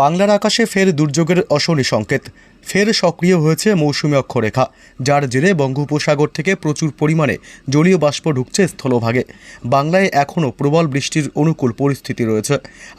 বাংলার আকাশে ফের দুর্যোগের অশনি সংকেত। ফের সক্রিয় হয়েছে মৌসুমী অক্ষরেখা, যার জেরে বঙ্গোপসাগর থেকে প্রচুর পরিমাণে জলীয় বাষ্প ঢুকছে স্থলভাগে। বাংলায় এখনও প্রবল বৃষ্টির অনুকূল পরিস্থিতি রয়েছে।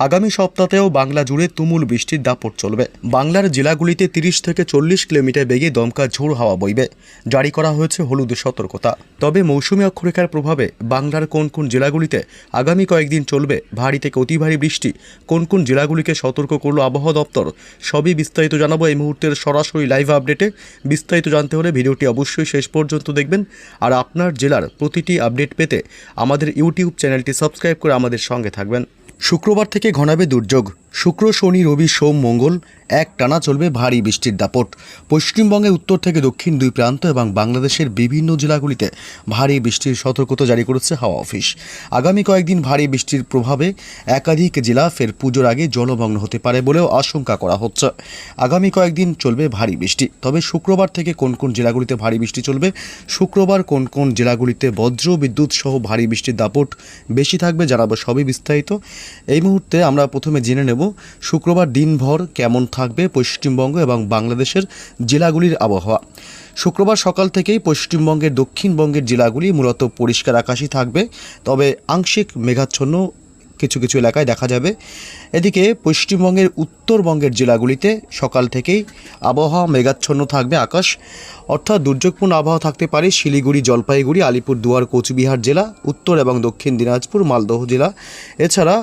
আগামী সপ্তাহেও বাংলা জুড়ে তুমুল বৃষ্টির দাপট চলবে। বাংলার জেলাগুলিতে তিরিশ থেকে চল্লিশ কিলোমিটার বেগে দমকা ঝোড় হাওয়া বইবে। জারি করা হয়েছে হলুদ সতর্কতা। তবে মৌসুমী অক্ষরেখার প্রভাবে বাংলার কোন কোন জেলাগুলিতে আগামী কয়েকদিন চলবে ভারী থেকে অতি ভারী বৃষ্টি, কোন কোন জেলাগুলিকে সতর্ক করল আবহাওয়া দপ্তর। সবই বিস্তারিত জানাব এই মুহূর্তের সরাসরি লাইভ আপডেটে বিস্তারিত জানতে হলে ভিডিওটি অবশ্যই শেষ পর্যন্ত দেখবেন। আর আপনার জেলার প্রতিটি আপডেট পেতে আমাদের ইউটিউব চ্যানেলটি সাবস্ক্রাইব করে আমাদের সঙ্গে থাকবেন। শুক্রবার থেকে ঘনাবে দুর্যোগ। শুক্র, শনি, রবি, সোম, মঙ্গল এক টানা চলবে ভারী বৃষ্টির দাপট। পশ্চিমবঙ্গে উত্তর থেকে দক্ষিণ দুই প্রান্ত এবং বাংলাদেশের বিভিন্ন জেলাগুলিতে ভারী বৃষ্টির সতর্কতা জারি করেছে হাওয়া অফিস। আগামী কয়েকদিন ভারী বৃষ্টির প্রভাবে একাধিক জেলা ফের পুজোর আগে জলমগ্ন হতে পারে বলেও আশঙ্কা করা হচ্ছে। আগামী কয়েকদিন চলবে ভারী বৃষ্টি। তবে শুক্রবার থেকে কোন কোন জেলাগুলিতে ভারী বৃষ্টি চলবে? শুক্রবার কোন কোন জেলাগুলিতে বজ্র, বিদ্যুৎ সহ ভারী বৃষ্টির দাপট বেশি থাকবে জানাব সবই বিস্তারিত। এই মুহূর্তে আমরা প্রথমে জেনে নেব শুক্রবার দিনভর কেমন থাকবে পশ্চিমবঙ্গ এবং বাংলাদেশের জেলাগুলির আবহাওয়া। শুক্রবার সকাল থেকেই পশ্চিমবঙ্গের দক্ষিণবঙ্গের জেলাগুলি মূলত পরিষ্কার আকাশই থাকবে, তবে আংশিক মেঘাচ্ছন্ন কিছু কিছু এলাকায় দেখা যাবে। এদিকে পশ্চিমবঙ্গের উত্তরবঙ্গের জেলাগুলিতে সকাল থেকেই আবহাওয়া মেঘাচ্ছন্ন থাকবে আকাশ, অর্থাৎ দুর্যোগপূর্ণ আবহাওয়া থাকতে পারে শিলিগুড়ি, জলপাইগুড়ি, আলিপুরদুয়ার, কোচবিহার জেলা, উত্তর এবং দক্ষিণ দিনাজপুর, মালদহ জেলা। এছাড়া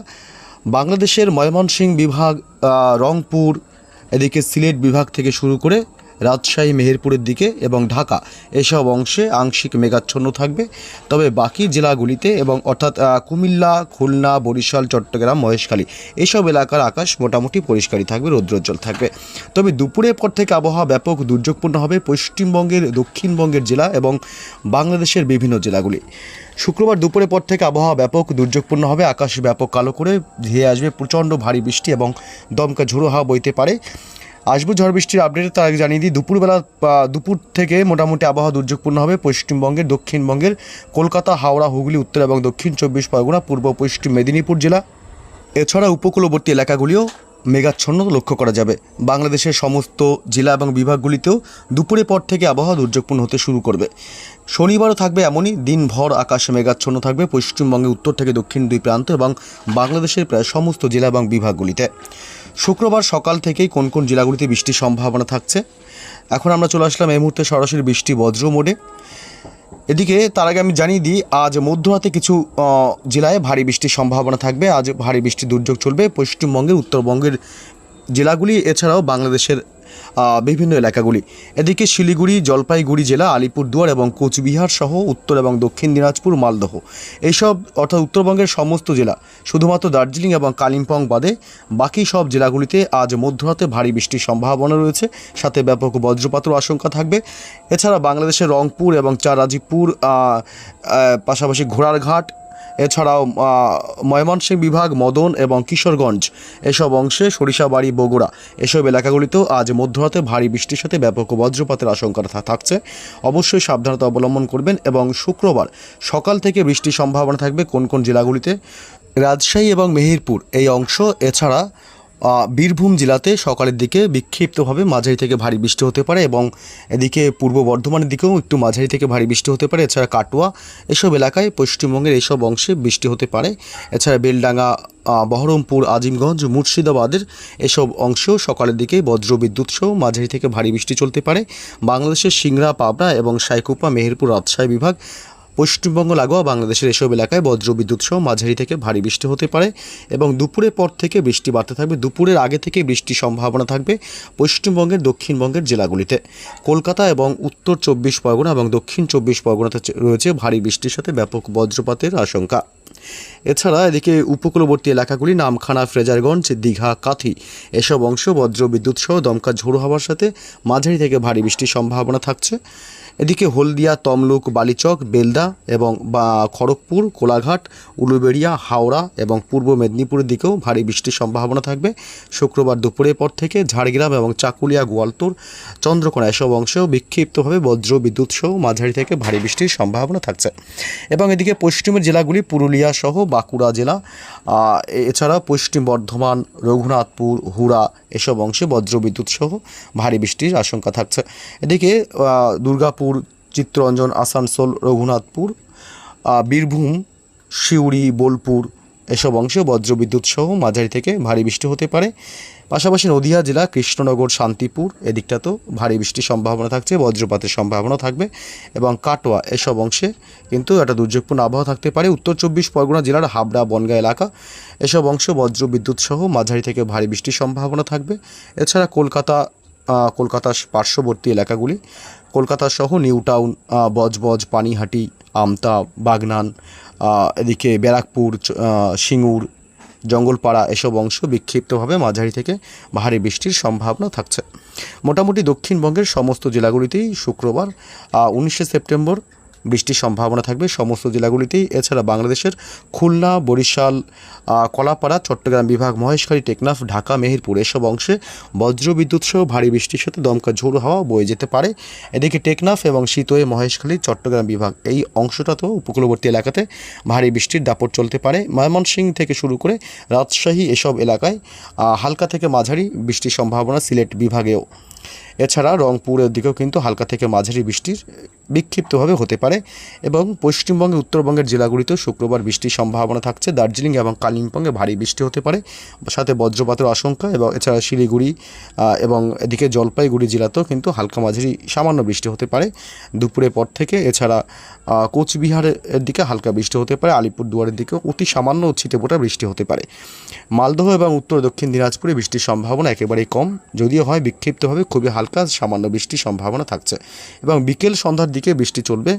বাংলাদেশের ময়মনসিংহ বিভাগ রংপুর এদিকে সিলেট বিভাগ থেকে শুরু করে রাজশাহী, মেহেরপুরের দিকে এবং ঢাকা। এসব অংশে আংশিক মেঘাচ্ছন্ন থাকবে। তবে বাকি জেলাগুলিতে এবং অর্থাৎ কুমিল্লা, খুলনা, বরিশাল, চট্টগ্রাম, মহেশখালী, এসব এলাকার আকাশ মোটামুটি পরিষ্কারই থাকবে, রৌদ্রোজ্জ্বল থাকবে। তবে দুপুরের পর থেকে আবহাওয়া ব্যাপক দুর্যোগপূর্ণ হবে পশ্চিমবঙ্গের, দক্ষিণবঙ্গের জেলা এবং বাংলাদেশের বিভিন্ন জেলাগুলি। শুক্রবার দুপুরের পর থেকে আবহাওয়া ব্যাপক দুর্যোগপূর্ণ হবে। আকাশ ব্যাপক কালো করে ধেয়ে আসবে। প্রচণ্ড ভারী বৃষ্টি এবং দমকা ঝোড়ো হাওয়া বইতে পারে। আসব ঝড় বৃষ্টির আপডেট তার আগে জানিয়ে দিই, দুপুরবেলা দুপুর থেকে মোটামুটি আবহাওয়া দুর্যোগপূর্ণ হবে। পশ্চিমবঙ্গের, দক্ষিণবঙ্গের, কলকাতা, হাওড়া, হুগলি, উত্তর এবং দক্ষিণ চব্বিশ পরগনা, পূর্ব পশ্চিম মেদিনীপুর জেলা। এছাড়া উপকূলবর্তী এলাকাগুলিও মেঘাচ্ছন্ন লক্ষ্য করা যাবে। বাংলাদেশের সমস্ত জেলা এবং বিভাগগুলিতেও দুপুরের পর থেকে আবহাওয়া দুর্যোগপূর্ণ হতে শুরু করবে। শনিবারও থাকবে এমনই, দিনভর আকাশে মেঘাচ্ছন্ন থাকবে পশ্চিমবঙ্গে উত্তর থেকে দক্ষিণ দুই প্রান্ত এবং বাংলাদেশের প্রায় সমস্ত জেলা এবং বিভাগগুলিতে। শুক্রবার সকাল থেকেই কোন কোন জেলাগুলিতে বৃষ্টির সম্ভাবনা থাকছে? এখন আমরা চলে আসলাম এই মুহূর্তে সরাসরি বৃষ্টি বজ্র মোডে। এদিকে তার আগে আমি জানিয়ে দিই, আজ মধ্যরাতে কিছু জেলায় ভারী বৃষ্টির সম্ভাবনা থাকবে। আজ ভারী বৃষ্টির দুর্যোগ চলবে পশ্চিমবঙ্গের, উত্তরবঙ্গের জেলাগুলি। এছাড়াও বাংলাদেশের বিভিন্ন এলাকাগুলি। এদিকে শিলিগুড়ি, জলপাইগুড়ি জেলা, আলিপুরদুয়ার এবং কোচবিহার সহ উত্তর এবং দক্ষিণ দিনাজপুর, মালদহ। এইসব অর্থাৎ উত্তরবঙ্গের সমস্ত জেলা, শুধুমাত্র দার্জিলিং এবং কালিম্পং বাদে বাকি সব জেলাগুলিতে আজ মধ্যরাতে ভারী বৃষ্টির সম্ভাবনা রয়েছে। সাথে ব্যাপক বজ্রপাতের আশঙ্কা থাকবে। এছাড়া বাংলাদেশের রংপুর এবং চারাজিপুর পাশাপাশি ঘোড়ারঘাট এছাড়াও ময়মনসিংহ বিভাগ, মদন এবং কিশোরগঞ্জ এসব অংশে সরিষাবাড়ি, বগুড়া এসব এলাকাগুলিতেও আজ মধ্যরাতে ভারী বৃষ্টির সাথে ব্যাপক বজ্রপাতের আশঙ্কা থাকছে। অবশ্যই সাবধানতা অবলম্বন করবেন এবং শুক্রবার সকাল থেকে বৃষ্টির সম্ভাবনা থাকবে কোন কোন জেলাগুলিতে। রাজশাহী এবং মেহেরপুর এই অংশ, এছাড়া বীরভূম জেলাতে সকালের দিকে বিক্ষিপ্তভাবে মাঝারি থেকে ভারী বৃষ্টি হতে পারে এবং এদিকে পূর্ব বর্ধমানের দিকেও একটু মাঝারি থেকে ভারী বৃষ্টি হতে পারে। এছাড়া কাটোয়া, এসব এলাকায় পশ্চিমবঙ্গের এসব অংশে বৃষ্টি হতে পারে। এছাড়া বেলডাঙ্গা বহরমপুর, আজিমগঞ্জ, মুর্শিদাবাদের এসব অংশেও সকালের দিকে বজ্র বিদ্যুৎ সহ মাঝারি থেকে ভারী বৃষ্টি চলতে পারে। বাংলাদেশের সিংড়া, পাবনা এবং সাইকুপা, মেহেরপুর রাজশাহী বিভাগ পশ্চিমবঙ্গ লাগোয়া বাংলাদেশের এসব এলাকায় বজ্র বিদ্যুৎ সহ মাঝারি থেকে ভারী বৃষ্টি হতে পারে এবং দুপুরের পর থেকে বৃষ্টি বাড়তে থাকবে। দুপুরের আগে থেকে বৃষ্টির সম্ভাবনা থাকবে পশ্চিমবঙ্গের, দক্ষিণবঙ্গের জেলাগুলিতে। কলকাতা এবং উত্তর চব্বিশ পরগনা এবং দক্ষিণ চব্বিশ পরগনাতে রয়েছে ভারী বৃষ্টির সাথে ব্যাপক বজ্রপাতের আশঙ্কা। এছাড়া এদিকে উপকূলবর্তী এলাকাগুলি নামখানা, ফ্রেজারগঞ্জ, দীঘা, কাথি এসব অংশ বজ্র বিদ্যুৎ সহ দমকা ঝোড়ো হওয়ার সাথে মাঝারি থেকে ভারী বৃষ্টির সম্ভাবনা থাকছে। এদিকে হলদিয়া, তমলুক, বালিচক, বেলদা এবং, বা, খড়গপুর, কোলাঘাট, উলুবেড়িয়া, হাওড়া এবং পূর্ব মেদিনীপুরের দিকেও ভারী বৃষ্টির সম্ভাবনা থাকবে। শুক্রবার দুপুরের পর থেকে ঝাড়গ্রাম এবং চাকুলিয়া, গোয়ালতোর, চন্দ্রকোনা এসব অংশেও বিক্ষিপ্তভাবে বজ্র বিদ্যুৎ সহ মাঝারি থেকে ভারী বৃষ্টির সম্ভাবনা থাকছে। এবং এদিকে পশ্চিমের জেলাগুলি পুরুলিয়া সহ বাঁকুড়া জেলা এছাড়া পশ্চিম বর্ধমান, রঘুনাথপুর, হুড়া এসব অংশে বজ্রবিদ্যুৎ সহ ভারী বৃষ্টির আশঙ্কা থাকছে। এদিকে দুর্গাপুর, চিত্তরঞ্জন, আসানসোল, রঘুনাথপুর বীরভূম, সিউড়ি, বোলপুর এসব অংশে বজ্রবিদ্যুৎ সহ মাঝারি থেকে ভারী বৃষ্টি হতে পারে। পাশাপাশি নদিয়া জেলা, কৃষ্ণনগর, শান্তিপুর, এদিকটা তো ভারী বৃষ্টির সম্ভাবনা থাকছে, বজ্রপাতের সম্ভাবনা থাকবে এবং কাটোয়া এসব অংশে কিন্তু একটা দুর্যোগপূর্ণ আবহাওয়া থাকতে পারে। উত্তর চব্বিশ পরগনা জেলার হাবড়া, বনগাঁ এলাকা এসব অংশে বজ্রবিদ্যুৎ সহ মাঝারি থেকে ভারী বৃষ্টির সম্ভাবনা থাকবে। এছাড়া কলকাতা কলকাতার পার্শ্ববর্তী এলাকাগুলি, কলকাতা সহ নিউ টাউন বজবজ, পানিহাটি, আমতা, বাগনান এদিকে ব্যারাকপুর সিঙ্গুর, জঙ্গলপাড়া এসব অংশ বিক্ষিপ্তভাবে মাঝারি থেকে ভারী বৃষ্টির সম্ভাবনা থাকছে। মোটামুটি দক্ষিণবঙ্গের সমস্ত জেলাগুলিতেই শুক্রবার উনিশে সেপ্টেম্বর বৃষ্টির সম্ভাবনা থাকবে সমস্ত জেলাগুলিতেই। এছাড়া বাংলাদেশের খুলনা, বরিশাল কলাপাড়া, চট্টগ্রাম বিভাগ, মহেশখালী, টেকনাফ, ঢাকা, মেহেরপুর এসব অংশে বজ্রবিদ্যুৎ সহ ভারী বৃষ্টির সাথে দমকা ঝোড়ো হাওয়া বয়ে যেতে পারে। এদিকে টেকনাফ এবং শীতয়ে, মহেশখালী, চট্টগ্রাম বিভাগ এই অংশটাতেও উপকূলবর্তী এলাকাতে ভারী বৃষ্টির দাপট চলতে পারে। ময়মনসিংহ থেকে শুরু করে রাজশাহী এসব এলাকায় হালকা থেকে মাঝারি বৃষ্টির সম্ভাবনা সিলেট বিভাগেও। এছাড়া রংপুরের দিকেও কিন্তু হালকা থেকে মাঝারি বৃষ্টির বিক্ষিপ্তভাবে হতে পারে এবং পশ্চিমবঙ্গে উত্তরবঙ্গের জেলাগুলিতেও শুক্রবার বৃষ্টির সম্ভাবনা থাকছে। দার্জিলিং এবং কালিম্পংয়ে ভারী বৃষ্টি হতে পারে, সাথে বজ্রপাতের আশঙ্কা এবং এছাড়া শিলিগুড়ি এবং এদিকে জলপাইগুড়ি জেলাতেও কিন্তু হালকা মাঝারি সামান্য বৃষ্টি হতে পারে। দুপুরের পর থেকে এছাড়া কোচবিহারের দিকে হালকা বৃষ্টি হতে পারে, আলিপুরদুয়ারের দিকেও অতি সামান্য ছিটেফোঁটা বৃষ্টি হতে পারে। মালদহ এবং উত্তর দক্ষিণ দিনাজপুরে বৃষ্টির সম্ভাবনা একেবারেই কম, যদিও হয় বিক্ষিপ্তভাবে, খুবই হালকা সামান্য বৃষ্টির সম্ভাবনা থাকছে। এবং বিকেল সন্ধ্যার দিকে বৃষ্টি চলবে।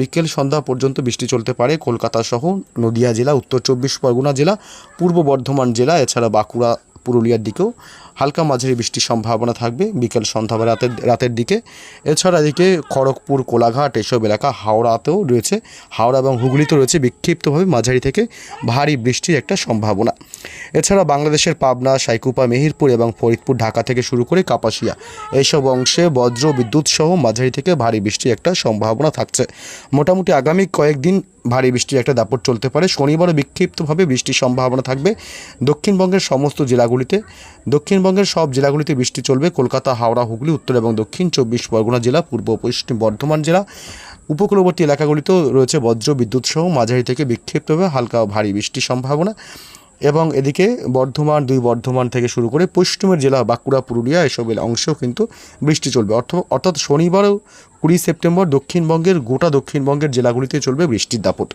বিকেল সন্ধ্যা পর্যন্ত বৃষ্টি চলতে পারে কলকাতা সহ নদিয়া জেলা, উত্তর চব্বিশ পরগনা জেলা, পূর্ব বর্ধমান জেলা, এছাড়া বাঁকুড়া, পুরুলিয়ার দিকেও। হালকা মাঝারি বৃষ্টির সম্ভাবনা থাকবে। বিকেল সন্ধ্যা বা রাতের রাতের দিকে। এছাড়া এদিকে খড়গপুর, কোলাঘাট এসব এলাকা হাওড়াতেও রয়েছে। হাওড়া এবং হুগলিতেও রয়েছে বিক্ষিপ্তভাবে মাঝারি থেকে ভারী বৃষ্টির একটা সম্ভাবনা। এছাড়া বাংলাদেশের পাবনা, সাইকুপা, মেহেরপুর এবং ফরিদপুর, ঢাকা থেকে শুরু করে কাপাসিয়া এইসব অংশে বজ্র, বিদ্যুৎ সহ মাঝারি থেকে ভারী বৃষ্টির একটা সম্ভাবনা থাকছে। মোটামুটি আগামী কয়েকদিন ভারী বৃষ্টির একটা দাপট চলতে পারে। শনিবারও বিক্ষিপ্তভাবে বৃষ্টির সম্ভাবনা থাকবে। দক্ষিণবঙ্গের সমস্ত জেলাগুলিতে দক্ষিণবঙ্গের সব জেলাগুলিতে বৃষ্টি চলবে। কলকাতা, হাওড়া, হুগলি, উত্তর এবং দক্ষিণ চব্বিশ পরগনা জেলা, পূর্ব পশ্চিম বর্ধমান জেলা। উপকূলবর্তী এলাকাগুলিতেও রয়েছে বজ্র বিদ্যুৎ সহ মাঝারি থেকে বিক্ষিপ্তভাবে হালকা ভারী বৃষ্টির সম্ভাবনা। এবং এদিকে বর্ধমান, দুই বর্ধমান থেকে শুরু করে পশ্চিমের জেলা বাঁকুড়া, পুরুলিয়া এসব অংশেও কিন্তু বৃষ্টি চলবে। অর্থ, অর্থাৎ শনিবারও কুড়ি সেপ্টেম্বর দক্ষিণবঙ্গের, গোটা দক্ষিণবঙ্গের জেলাগুলিতে চলবে বৃষ্টির দাপট।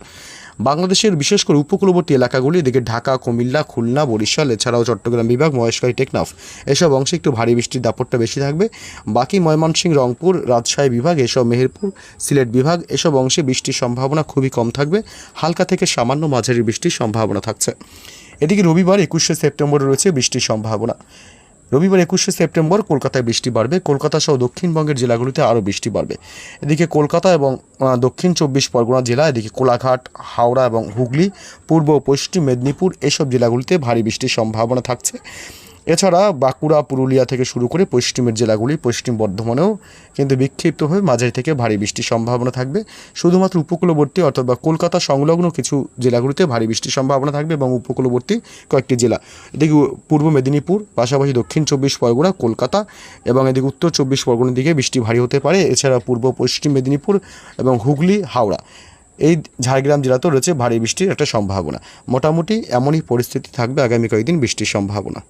বাংলাদেশের বিশেষ করে উপকূলবর্তী এলাকাগুলি, এদিকে ঢাকা, কুমিল্লা, খুলনা, বরিশাল, এছাড়াও চট্টগ্রাম বিভাগ, মহেশখালী, টেকনাফ, এসব অংশে একটু ভারী বৃষ্টির দাপটটা বেশি থাকবে। বাকি ময়মনসিংহ, রংপুর, রাজশাহী বিভাগ, এসব মেহেরপুর, সিলেট বিভাগ, এসব অংশে বৃষ্টির সম্ভাবনা খুবই কম থাকবে। হালকা থেকে সামান্য মাঝারি বৃষ্টির সম্ভাবনা থাকছে। এদিকে রবিবার একুশে সেপ্টেম্বর রয়েছে বৃষ্টির সম্ভাবনা। রবিবার একুশে সেপ্টেম্বর কলকাতায় বৃষ্টি বাড়বে। কলকাতা সহ দক্ষিণবঙ্গের জেলাগুলিতে আরও বৃষ্টি বাড়বে। এদিকে কলকাতা এবং দক্ষিণ চব্বিশ পরগনা জেলা, এদিকে কোলাঘাট, হাওড়া এবং হুগলি, পূর্ব ও পশ্চিম মেদিনীপুর, এসব জেলাগুলিতে ভারী বৃষ্টির সম্ভাবনা থাকছে। এছাড়া বাঁকুড়া, পুরুলিয়া থেকে শুরু করে পশ্চিমের জেলাগুলি, পশ্চিম বর্ধমানেও কিন্তু বিক্ষিপ্তভাবে মাঝারি থেকে ভারী বৃষ্টির সম্ভাবনা থাকবে। শুধুমাত্র উপকূলবর্তী অর্থাৎ বা কলকাতা সংলগ্ন কিছু জেলাগুলিতে ভারী বৃষ্টির সম্ভাবনা থাকবে এবং উপকূলবর্তী কয়েকটি জেলা। এদিকে পূর্ব মেদিনীপুর, পাশাপাশি দক্ষিণ চব্বিশ পরগনা, কলকাতা এবং এদিকে উত্তর চব্বিশ পরগনার দিকে বৃষ্টি ভারী হতে পারে। এছাড়া পূর্ব পশ্চিম মেদিনীপুর এবং হুগলি, হাওড়া এই ঝাড়গ্রাম জেলাতেও রয়েছে ভারী বৃষ্টির একটা সম্ভাবনা। মোটামুটি এমনই পরিস্থিতি থাকবে আগামী কয়েকদিন বৃষ্টির সম্ভাবনা।